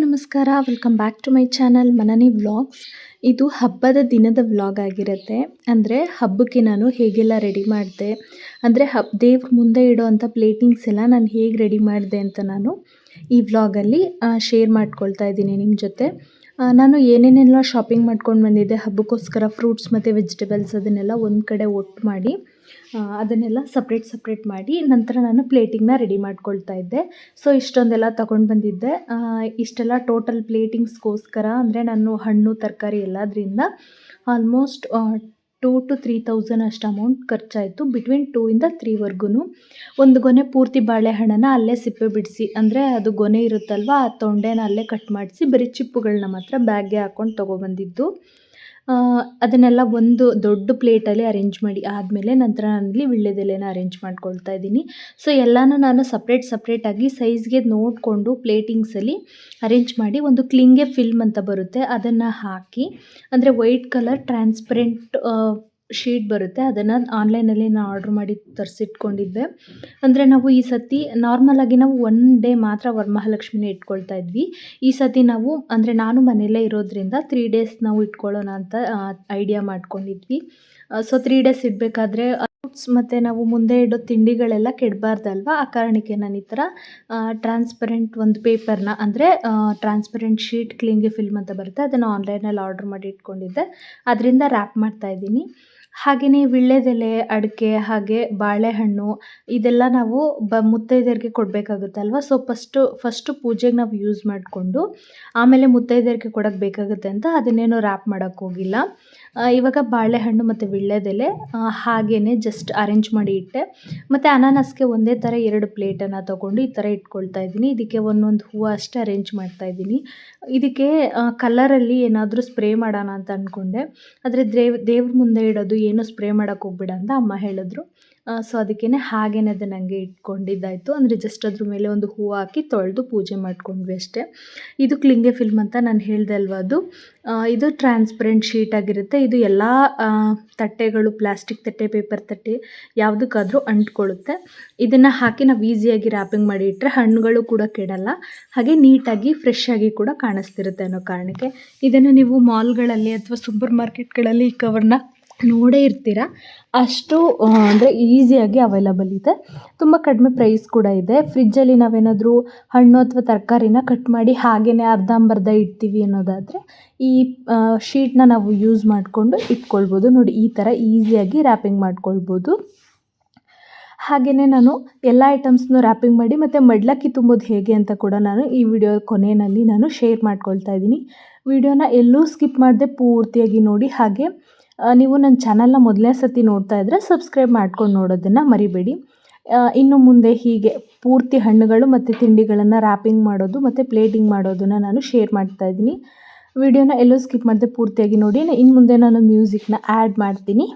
ನಮಸ್ಕಾರ. Welcome back to my channel Manani vlogs ಇದು ಹಬ್ಬದ ದಿನದ ವ್ಲಾಗ್ ಆಗಿರುತ್ತೆ. ಅಂದರೆ ಹಬ್ಬಕ್ಕೆ ನಾನು ಹೇಗೆಲ್ಲ ರೆಡಿ ಮಾಡಿದೆ, ಅಂದರೆ ಹಬ್, ದೇವ್ರ ಮುಂದೆ ಇಡೋವಂಥ ಪ್ಲೇಟಿಂಗ್ಸ್ ಎಲ್ಲ ನಾನು ಹೇಗೆ ರೆಡಿ ಮಾಡಿದೆ ಅಂತ ನಾನು ಈ ವ್ಲಾಗಲ್ಲಿ ಶೇರ್ ಮಾಡ್ಕೊಳ್ತಾ ಇದ್ದೀನಿ ನಿಮ್ಮ ಜೊತೆ. ನಾನು ಏನೇನೆಲ್ಲ ಶಾಪಿಂಗ್ ಮಾಡ್ಕೊಂಡು ಬಂದಿದ್ದೆ, ಹಬ್ಬಕ್ಕೋಸ್ಕರ ಫ್ರೂಟ್ಸ್ ಮತ್ತು ವೆಜಿಟೇಬಲ್ಸ್ ಅದನ್ನೆಲ್ಲ ಒಂದು ಕಡೆ ಒಟ್ಟು ಮಾಡಿ ಅದನ್ನೆಲ್ಲ ಸಪ್ರೇಟ್ ಸಪ್ರೇಟ್ ಮಾಡಿ ನಂತರ ನಾನು ಪ್ಲೇಟಿಂಗ್ನ ರೆಡಿ ಮಾಡ್ಕೊಳ್ತಾ ಇದ್ದೆ. ಸೊ ಇಷ್ಟೊಂದೆಲ್ಲ ತಗೊಂಡು ಬಂದಿದ್ದೆ. ಇಷ್ಟೆಲ್ಲ ಟೋಟಲ್ ಪ್ಲೇಟಿಂಗ್ಸ್ಗೋಸ್ಕರ ಅಂದರೆ ನಾನು ಹಣ್ಣು, ತರಕಾರಿ ಎಲ್ಲದರಿಂದ almost two to three thousand ಅಷ್ಟು ಅಮೌಂಟ್ ಖರ್ಚಾಯಿತು. ಬಿಟ್ವೀನ್ ಟೂ ಇಂದ ತ್ರೀವರೆಗೂ ಒಂದು ಗೊನೆ ಪೂರ್ತಿ ಬಾಳೆಹಣ್ಣನ್ನು ಅಲ್ಲೇ ಸಿಪ್ಪೆ ಬಿಡಿಸಿ, ಅಂದರೆ ಅದು ಗೊನೆ ಇರುತ್ತಲ್ವ, ಆ ತೊಂಡೆನ ಅಲ್ಲೇ ಕಟ್ ಮಾಡಿಸಿ, ಬರೀ ಚಿಪ್ಪುಗಳನ್ನ ಮಾತ್ರ ಬ್ಯಾಗ್ಗೆ ಹಾಕ್ಕೊಂಡು ತೊಗೊಬಂದಿದ್ದು. ಅದನ್ನೆಲ್ಲ ಒಂದು ದೊಡ್ಡ ಪ್ಲೇಟಲ್ಲಿ ಅರೇಂಜ್ ಮಾಡಿ ಆದಮೇಲೆ ನಂತರ ನಾನಲ್ಲಿ ವೀಳ್ಯದೆಲೆನ ಅರೇಂಜ್ ಮಾಡ್ಕೊಳ್ತಾ ಇದ್ದೀನಿ. ಸೊ, ಎಲ್ಲನೂ ನಾನು ಸಪ್ರೇಟ್ ಸಪ್ರೇಟಾಗಿ ಸೈಜ್ಗೆ ನೋಡಿಕೊಂಡು ಪ್ಲೇಟಿಂಗ್ಸಲ್ಲಿ ಅರೇಂಜ್ ಮಾಡಿ ಒಂದು ಕ್ಲಿಂಗೆ ಫಿಲ್ಮ್ ಅಂತ ಬರುತ್ತೆ. ಅದನ್ನು ಹಾಕಿ, ಅಂದರೆ ವೈಟ್ ಕಲರ್ ಟ್ರಾನ್ಸ್ಪರೆಂಟ್ ಶೀಟ್ ಬರುತ್ತೆ, ಅದನ್ನು ಆನ್ಲೈನಲ್ಲಿ ನಾನು ಆರ್ಡ್ರ್ ಮಾಡಿ ತರಿಸಿಟ್ಕೊಂಡಿದ್ದೆ. ಅಂದರೆ ನಾವು ಈ ಸತಿ ನಾರ್ಮಲಾಗಿ ನಾವು ಒನ್ ಡೇ ಮಾತ್ರ ವರಮಹಾಲಕ್ಷ್ಮಿನ ಇಟ್ಕೊಳ್ತಾ ಇದ್ವಿ. ಈ ಸತಿ ನಾವು, ಅಂದರೆ ನಾನು ಮನೆಯಲ್ಲೇ ಇರೋದ್ರಿಂದ ತ್ರೀ ಡೇಸ್ ನಾವು ಇಟ್ಕೊಳ್ಳೋಣ ಅಂತ ಐಡಿಯಾ ಮಾಡ್ಕೊಂಡಿದ್ವಿ. ಸೊ ತ್ರೀ ಡೇಸ್ ಇಡಬೇಕಾದ್ರೆ ಫ್ರೂಟ್ಸ್ ಮತ್ತು ನಾವು ಮುಂದೆ ಇಡೋ ತಿಂಡಿಗಳೆಲ್ಲ ಕೆಡಬಾರ್ದಲ್ವ? ಆ ಕಾರಣಕ್ಕೆ ನಾನು ಈ ಥರ ಟ್ರಾನ್ಸ್ಪರೆಂಟ್ ಒಂದು ಪೇಪರ್ನ ಅಂದರೆ ಟ್ರಾನ್ಸ್ಪರೆಂಟ್ ಶೀಟ್ ಕ್ಲಿಂಗಿ ಫಿಲ್ಮ್ ಅಂತ ಬರುತ್ತೆ, ಅದನ್ನು ಆನ್ಲೈನಲ್ಲಿ ಆರ್ಡ್ರ್ ಮಾಡಿ ಇಟ್ಕೊಂಡಿದ್ದೆ. ಅದರಿಂದ ರ್ಯಾಪ್ ಮಾಡ್ತಾಯಿದ್ದೀನಿ ಹಾಗೆಯೇ ವೀಳ್ಯದೆಲೆ ಅಡಿಕೆ ಹಾಗೆ ಬಾಳೆಹಣ್ಣು ಇದೆಲ್ಲ ನಾವು ಬ ಮುತ್ತೈದೆಯರಿಗೆ ಕೊಡಬೇಕಾಗುತ್ತಲ್ವ? ಸೊ ಫಸ್ಟು ಫಸ್ಟು ಪೂಜೆಗೆ ನಾವು ಯೂಸ್ ಮಾಡಿಕೊಂಡು ಆಮೇಲೆ ಮುತ್ತೈದೆಯರಿಗೆ ಕೊಡೋಕ್ಕೆ ಬೇಕಾಗುತ್ತೆ ಅಂತ ಅದನ್ನೇನು ರ್ಯಾಪ್ ಮಾಡೋಕ್ಕೆ ಹೋಗಿಲ್ಲ. ಇವಾಗ ಬಾಳೆಹಣ್ಣು ಮತ್ತು ವೀಳ್ಯದೆಲೆ ಹಾಗೆಯೇ ಜಸ್ಟ್ ಅರೇಂಜ್ ಮಾಡಿ ಇಟ್ಟೆ. ಮತ್ತು ಅನಾನಸ್ಗೆ ಒಂದೇ ಥರ ಎರಡು ಪ್ಲೇಟನ್ನು ತೊಗೊಂಡು ಈ ಥರ ಇಟ್ಕೊಳ್ತಾ ಇದ್ದೀನಿ. ಇದಕ್ಕೆ ಒಂದೊಂದು ಹೂವು ಅಷ್ಟೇ ಅರೇಂಜ್ ಮಾಡ್ತಾ ಇದ್ದೀನಿ. ಇದಕ್ಕೆ ಕಲರಲ್ಲಿ ಏನಾದರೂ ಸ್ಪ್ರೇ ಮಾಡೋಣ ಅಂತ ಅಂದ್ಕೊಂಡೆ ಆದರೆ ದೇವ್, ದೇವ್ರ ಮುಂದೆ ಇಡೋದು ಏನು ಸ್ಪ್ರೇ ಮಾಡೋಕ್ಕೆ ಹೋಗ್ಬೇಡ ಅಂತ ಅಮ್ಮ ಹೇಳಿದ್ರು. ಸೊ ಅದಕ್ಕೇ ಹಾಗೇನೆ ಅದನ್ನು ಹಂಗೆ ಇಟ್ಕೊಂಡಿದ್ದಾಯಿತು. ಅಂದರೆ ಜಸ್ಟ್ ಅದ್ರ ಮೇಲೆ ಒಂದು ಹೂವು ಹಾಕಿ ತೊಳೆದು ಪೂಜೆ ಮಾಡ್ಕೊಂಡ್ವಿ ಅಷ್ಟೇ. ಇದು ಕ್ಲಿಂಗೆ ಫಿಲ್ಮ್ ಅಂತ ನಾನು ಹೇಳಿದೆ ಅಲ್ವಾ ಅದು? ಇದು ಟ್ರಾನ್ಸ್ಪರೆಂಟ್ ಶೀಟ್ ಆಗಿರುತ್ತೆ. ಇದು ಎಲ್ಲ ತಟ್ಟೆಗಳು ಪ್ಲಾಸ್ಟಿಕ್ ತಟ್ಟೆ ಪೇಪರ್ ತಟ್ಟೆ ಯಾವುದಕ್ಕಾದರೂ ಅಂಟ್ಕೊಳ್ಳುತ್ತೆ. ಇದನ್ನು ಹಾಕಿ ನಾವು ಈಸಿಯಾಗಿ ರ್ಯಾಪಿಂಗ್ ಮಾಡಿ ಇಟ್ಟರೆ ಹಣ್ಣುಗಳು ಕೂಡ ಕೆಡಲ್ಲ. ಹಾಗೆ ನೀಟಾಗಿ ಫ್ರೆಶ್ ಆಗಿ ಕೂಡ ಕಾಣಿಸ್ತಿರುತ್ತೆ ಅನ್ನೋ ಕಾರಣಕ್ಕೆ. ಇದನ್ನು ನೀವು ಮಾಲ್ಗಳಲ್ಲಿ ಅಥವಾ ಸೂಪರ್ ಮಾರ್ಕೆಟ್ಗಳಲ್ಲಿ ಈ ಕವರ್ನ ನೋಡೇ ಇರ್ತೀರ. ಅಷ್ಟು ಅಂದರೆ ಈಸಿಯಾಗಿ ಅವೈಲಬಲ್ ಇದೆ. ತುಂಬ ಕಡಿಮೆ ಪ್ರೈಸ್ ಕೂಡ ಇದೆ. ಫ್ರಿಜ್ಜಲ್ಲಿ ನಾವೇನಾದರೂ ಹಣ್ಣು ಅಥವಾ ತರಕಾರಿನ ಕಟ್ ಮಾಡಿ ಹಾಗೇ ಅರ್ಧಂಬರ್ಧ ಇಡ್ತೀವಿ ಅನ್ನೋದಾದರೆ, ಈ ಶೀಟ್ನ ನಾವು ಯೂಸ್ ಮಾಡಿಕೊಂಡು ಇಟ್ಕೊಳ್ಬೋದು. ನೋಡಿ, ಈ ಥರ ಈಸಿಯಾಗಿ ರ್ಯಾಪಿಂಗ್ ಮಾಡ್ಕೊಳ್ಬೋದು. ಹಾಗೆಯೇ ನಾನು ಎಲ್ಲ ಐಟಮ್ಸ್ನು ರ್ಯಾಪಿಂಗ್ ಮಾಡಿ ಮತ್ತು ಮಡ್ಲಕ್ಕಿ ತುಂಬೋದು ಹೇಗೆ ಅಂತ ಕೂಡ ನಾನು ಈ ವಿಡಿಯೋ ಕೊನೆಯಲ್ಲಿ ನಾನು ಶೇರ್ ಮಾಡ್ಕೊಳ್ತಾ ಇದ್ದೀನಿ. ವಿಡಿಯೋನ ಎಲ್ಲೂ ಸ್ಕಿಪ್ ಮಾಡದೆ ಪೂರ್ತಿಯಾಗಿ ನೋಡಿ. ಹಾಗೆ ನೀವು ನನ್ನ ಚಾನಲ್ನ ಮೊದಲನೇ ಸತಿ ನೋಡ್ತಾ ಇದ್ದರೆ ಸಬ್ಸ್ಕ್ರೈಬ್ ಮಾಡ್ಕೊಂಡು ನೋಡೋದನ್ನು ಮರಿಬೇಡಿ. ಇನ್ನು ಮುಂದೆ ಹೀಗೆ ಪೂರ್ತಿ ಹಣ್ಣುಗಳು ಮತ್ತು ತಿಂಡಿಗಳನ್ನು ರ್ಯಾಪಿಂಗ್ ಮಾಡೋದು ಮತ್ತು ಪ್ಲೇಟಿಂಗ್ ಮಾಡೋದನ್ನು ನಾನು ಶೇರ್ ಮಾಡ್ತಾ ಇದ್ದೀನಿ. ವಿಡಿಯೋನ ಎಲ್ಲೂ ಸ್ಕಿಪ್ ಮಾಡದೆ ಪೂರ್ತಿಯಾಗಿ ನೋಡಿ. ಇನ್ನು ಮುಂದೆ ನಾನು ಮ್ಯೂಸಿಕ್ನ ಆ್ಯಡ್ ಮಾಡ್ತೀನಿ.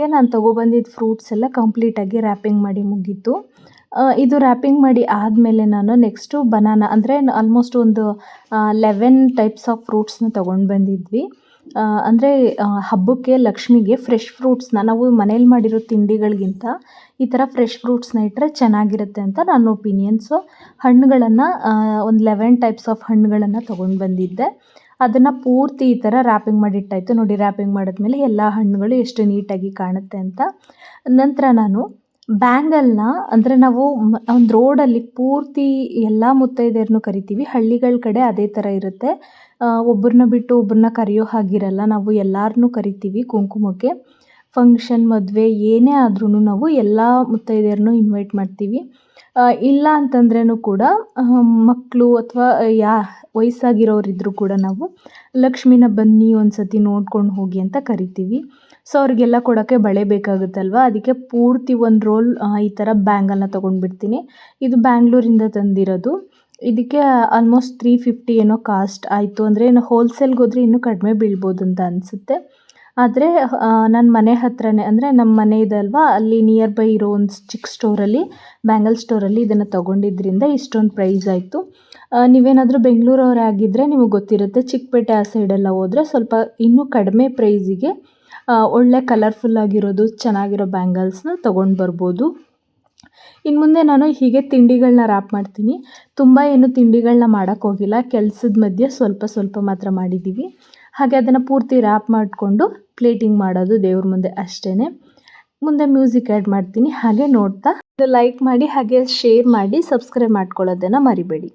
ಹೀಗೆ ನಾನು ತೊಗೊಬಂದಿದ್ದ ಫ್ರೂಟ್ಸ್ ಎಲ್ಲ ಕಂಪ್ಲೀಟಾಗಿ ರ್ಯಾಪಿಂಗ್ ಮಾಡಿ ಮುಗೀತು. ಇದು ರ್ಯಾಪಿಂಗ್ ಮಾಡಿ ಆದಮೇಲೆ ನಾನು ನೆಕ್ಸ್ಟು ಬನಾನಾ ಅಂದರೆ ಆಲ್ಮೋಸ್ಟ್ ಒಂದು ಲೆವೆನ್ ಟೈಪ್ಸ್ ಆಫ್ ಫ್ರೂಟ್ಸ್ನ ತೊಗೊಂಡು ಬಂದಿದ್ವಿ. ಅಂದರೆ ಹಬ್ಬಕ್ಕೆ ಲಕ್ಷ್ಮಿಗೆ ಫ್ರೆಶ್ ಫ್ರೂಟ್ಸ್ನ ನಾವು ಮನೇಲಿ ಮಾಡಿರೋ ತಿಂಡಿಗಳಿಗಿಂತ ಈ ಥರ ಫ್ರೆಶ್ ಫ್ರೂಟ್ಸ್ನ ಇಟ್ಟರೆ ಚೆನ್ನಾಗಿರುತ್ತೆ ಅಂತ ನನ್ನ ಒಪಿನಿಯನ್ ಸೊ ಹಣ್ಣುಗಳನ್ನು ಒಂದು ಲೆವೆನ್ ಟೈಪ್ಸ್ ಆಫ್ ಹಣ್ಣುಗಳನ್ನು ತೊಗೊಂಡು ಬಂದಿದ್ದೆ. ಅದನ್ನು ಪೂರ್ತಿ ಈ ಥರ ರ್ಯಾಪಿಂಗ್ ಮಾಡಿಟ್ಟಾಯಿತು ನೋಡಿ ರ್ಯಾಪಿಂಗ್ ಮಾಡಿದ್ಮೇಲೆ ಎಲ್ಲ ಹಣ್ಣುಗಳು ಎಷ್ಟು ನೀಟಾಗಿ ಕಾಣುತ್ತೆ ಅಂತ. ನಂತರ ನಾನು ಬ್ಯಾಂಗಲ್ನ, ಅಂದರೆ ನಾವು ಒಂದು ರೋಡಲ್ಲಿ ಪೂರ್ತಿ ಎಲ್ಲ ಮುತ್ತೈದೆಯರನ್ನು ಕರಿತೀವಿ. ಹಳ್ಳಿಗಳ ಕಡೆ ಅದೇ ಥರ ಇರುತ್ತೆ. ಒಬ್ಬರನ್ನ ಬಿಟ್ಟು ಒಬ್ಬರನ್ನ ಕರೆಯೋ ಹಾಗಿರಲ್ಲ. ನಾವು ಎಲ್ಲರನ್ನೂ ಕರಿತೀವಿ ಕುಂಕುಮಕ್ಕೆ. ಫಂಕ್ಷನ್ ಮದುವೆ, ಏನೇ ಆದ್ರೂ ನಾವು ಎಲ್ಲ ಮುತ್ತೈದೆಯರನ್ನು ಇನ್ವೈಟ್ ಮಾಡ್ತೀವಿ. ಇಲ್ಲ ಅಂತಂದ್ರೂ ಕೂಡ ಮಕ್ಕಳು ಅಥವಾ, ಯಾ ವಯಸ್ಸಾಗಿರೋರಿದ್ದರೂ ಕೂಡ ನಾವು ಲಕ್ಷ್ಮಿನ ಬನ್ನಿ ಒಂದು ಸತಿ ನೋಡ್ಕೊಂಡು ಹೋಗಿ ಅಂತ ಕರಿತೀವಿ. ಸೊ, ಅವ್ರಿಗೆಲ್ಲ ಕೊಡೋಕ್ಕೆ ಬಳೆ ಬೇಕಾಗುತ್ತಲ್ವ? ಅದಕ್ಕೆ ಪೂರ್ತಿ ಒಂದು ರೋಲ್ ಈ ಥರ ಬ್ಯಾಂಗಲ್ನ ತೊಗೊಂಡ್ಬಿಡ್ತೀನಿ. ಇದು ಬ್ಯಾಂಗ್ಳೂರಿಂದ ತಂದಿರೋದು. ಇದಕ್ಕೆ ಆಲ್ಮೋಸ್ಟ್ ತ್ರೀ ಫಿಫ್ಟಿ ಏನೋ ಕಾಸ್ಟ್. ಆಯಿತು ಅಂದರೆ ಇನ್ನು ಹೋಲ್ಸೇಲ್ಗೆ ಹೋದರೆ ಇನ್ನೂ ಕಡಿಮೆ ಬೀಳ್ಬೋದು ಅಂತ ಅನಿಸುತ್ತೆ. ಆದರೆ ನನ್ನ ಮನೆ ಹತ್ರನೇ, ಅಂದರೆ ನಮ್ಮ ಮನೆ ಇದಲ್ವಾ, ಅಲ್ಲಿ ನಿಯರ್ ಬೈ ಇರೋ ಒಂದು ಚಿಕ್ಕ ಸ್ಟೋರಲ್ಲಿ ಬ್ಯಾಂಗಲ್ ಸ್ಟೋರಲ್ಲಿ ಇದನ್ನು ತೊಗೊಂಡಿದ್ದರಿಂದ ಇಷ್ಟೊಂದು ಪ್ರೈಸ್ ಆಯಿತು. ನೀವೇನಾದರೂ ಬೆಂಗಳೂರವ್ರೇ ಆಗಿದ್ದರೆ ನಿಮಗೆ ಗೊತ್ತಿರುತ್ತೆ, ಚಿಕ್ಕಪೇಟೆ ಆ ಸೈಡೆಲ್ಲ ಹೋದರೆ ಸ್ವಲ್ಪ ಇನ್ನೂ ಕಡಿಮೆ ಪ್ರೈಸಿಗೆ ಒಳ್ಳೆ ಕಲರ್ಫುಲ್ ಆಗಿರೋದು, ಚೆನ್ನಾಗಿರೋ ಬ್ಯಾಂಗಲ್ಸ್ನ ತೊಗೊಂಡು ಬರ್ಬೋದು. ಇನ್ನು ಮುಂದೆ ನಾನು ಹೀಗೆ ತಿಂಡಿಗಳನ್ನ ರ್ಯಾಪ್ ಮಾಡ್ತೀನಿ. ತುಂಬ ಏನು ತಿಂಡಿಗಳನ್ನ ಮಾಡೋಕ್ಕೋಗಿಲ್ಲ ಕೆಲಸದ ಮಧ್ಯೆ ಸ್ವಲ್ಪ ಸ್ವಲ್ಪ ಮಾತ್ರ ಮಾಡಿದ್ದೀವಿ ಹಾಗೆ ಅದನ್ನು ಪೂರ್ತಿ ರ್ಯಾಪ್ ಮಾಡಿಕೊಂಡು ಪ್ಲೇಟಿಂಗ್ ಮಾಡೋದು ದೇವ್ರ ಮುಂದೆ ಅಷ್ಟೇ ಮುಂದೆ ಮ್ಯೂಸಿಕ್ ಆ್ಯಡ್ ಮಾಡ್ತೀನಿ, ಹಾಗೆ ನೋಡ್ತಾ. ಲೈಕ್ ಮಾಡಿ, ಹಾಗೆ ಶೇರ್ ಮಾಡಿ ಸಬ್ಸ್ಕ್ರೈಬ್ ಮಾಡ್ಕೊಳ್ಳೋದನ್ನು ಮರಿಬೇಡಿ.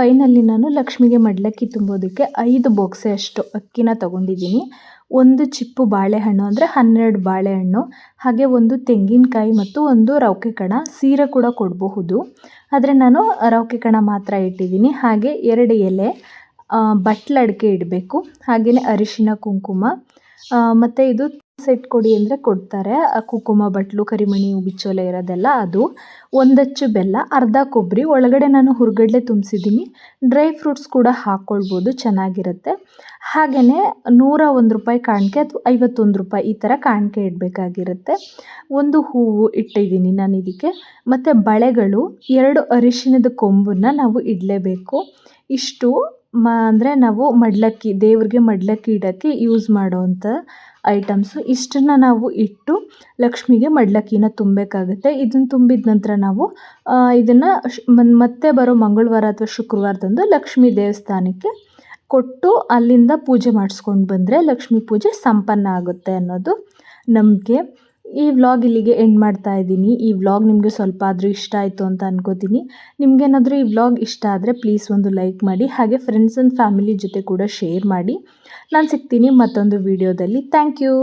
ಫೈನಲಿ ನಾನು ಲಕ್ಷ್ಮಿಗೆ ಮಡ್ಲಕ್ಕಿ ತುಂಬೋದಕ್ಕೆ ಐದು ಬೊಕ್ಸೆ ಅಷ್ಟು ಅಕ್ಕಿನ ತಗೊಂಡಿದ್ದೀನಿ. ಒಂದು ಚಿಪ್ಪು ಬಾಳೆಹಣ್ಣು ಅಂದರೆ ಹನ್ನೆರಡು ಬಾಳೆಹಣ್ಣು, ಹಾಗೆ ಒಂದು ತೆಂಗಿನಕಾಯಿ ಮತ್ತು ಒಂದು ರೌಕೆ ಕಣ ಸೀರೆ ಕೂಡ ಕೊಡಬಹುದು. ಆದರೆ ನಾನು ರೌಕೆ ಕಣ ಮಾತ್ರ ಇಟ್ಟಿದ್ದೀನಿ. ಹಾಗೆ ಎರಡು ಎಲೆ ಬಟ್ಲಡಿಕೆ ಇಡಬೇಕು. ಹಾಗೆಯೇ ಅರಿಶಿನ, ಕುಂಕುಮ ಮತ್ತು ಇದು ಸೆಟ್ ಕೊಡಿ ಅಂದರೆ ಕೊಡ್ತಾರೆ. ಕುಕುಮ, ಬಟ್ಲು, ಕರಿಮಣಿ ಬಿಚ್ಚೋಲೆ ಇರೋದೆಲ್ಲ ಅದು. ಒಂದಚ್ಚು ಬೆಲ್ಲ, ಅರ್ಧ ಕೊಬ್ಬರಿ. ಒಳಗಡೆ ನಾನು ಹುರ್ಗಡ್ಲೆ ತುಂಬಿಸಿದ್ದೀನಿ. ಡ್ರೈ ಫ್ರೂಟ್ಸ್ ಕೂಡ ಹಾಕ್ಕೊಳ್ಬೋದು ಚೆನ್ನಾಗಿರುತ್ತೆ. ಹಾಗೆಯೇ ನೂರ ಒಂದು ರೂಪಾಯಿ ಕಾಣಿಕೆ ಅಥವಾ ಐವತ್ತೊಂದು ರೂಪಾಯಿ ಈ ಥರ ಕಾಣಿಕೆ ಇಡಬೇಕಾಗಿರುತ್ತೆ. ಒಂದು ಹೂವು ಇಟ್ಟಿದ್ದೀನಿ ನಾನು ಇದಕ್ಕೆ. ಮತ್ತು ಬಳೆಗಳು, ಎರಡು ಅರಿಶಿಣದ ಕೊಂಬನ್ನು ನಾವು ಇಡಲೇಬೇಕು. ಇಷ್ಟು ಮ ಅಂದರೆ ನಾವು ಮಡಿಲಕ್ಕಿ, ದೇವ್ರಿಗೆ ಮಡಿಲಕ್ಕಿ ಇಡೋಕ್ಕೆ ಯೂಸ್ ಮಾಡೋವಂಥ ಐಟಮ್ಸು ಇಷ್ಟನ್ನು ನಾವು ಇಟ್ಟು ಲಕ್ಷ್ಮಿಗೆ ಮಡಿಲಕ್ಕಿನ ತುಂಬಬೇಕಾಗುತ್ತೆ. ಇದನ್ನು ತುಂಬಿದ ನಂತರ ನಾವು ಇದನ್ನು ಮತ್ತೆ ಬರೋ ಮಂಗಳವಾರ ಅಥವಾ ಶುಕ್ರವಾರದಂದು ಲಕ್ಷ್ಮಿ ದೇವಸ್ಥಾನಕ್ಕೆ ಕೊಟ್ಟು ಅಲ್ಲಿಂದ ಪೂಜೆ ಮಾಡಿಸ್ಕೊಂಡು ಬಂದರೆ ಲಕ್ಷ್ಮೀ ಪೂಜೆ ಸಂಪನ್ನ ಆಗುತ್ತೆ ಅನ್ನೋದು ನಂಬಿಕೆ ಈ ವ್ಲಾಗ್ ಇಲ್ಲಿಗೆ ಎಂಡ್ ಮಾಡ್ತಾ ಇದ್ದೀನಿ. ಈ ವ್ಲಾಗ್ ನಿಮಗೆ ಸ್ವಲ್ಪ ಆದರೂ ಇಷ್ಟ ಆಯಿತು ಅಂತ ಅನ್ಕೋತೀನಿ. ನಿಮಗೇನಾದರೂ ಈ ವ್ಲಾಗ್ ಇಷ್ಟ ಆದರೆ ಪ್ಲೀಸ್ ಒಂದು ಲೈಕ್ ಮಾಡಿ, ಹಾಗೆ ಫ್ರೆಂಡ್ಸ್ ಆ್ಯಂಡ್ ಫ್ಯಾಮಿಲಿ ಜೊತೆ ಕೂಡ ಶೇರ್ ಮಾಡಿ. ನಾನು ಸಿಗ್ತೀನಿ ಮತ್ತೊಂದು ವಿಡಿಯೋದಲ್ಲಿ ಥ್ಯಾಂಕ್ ಯು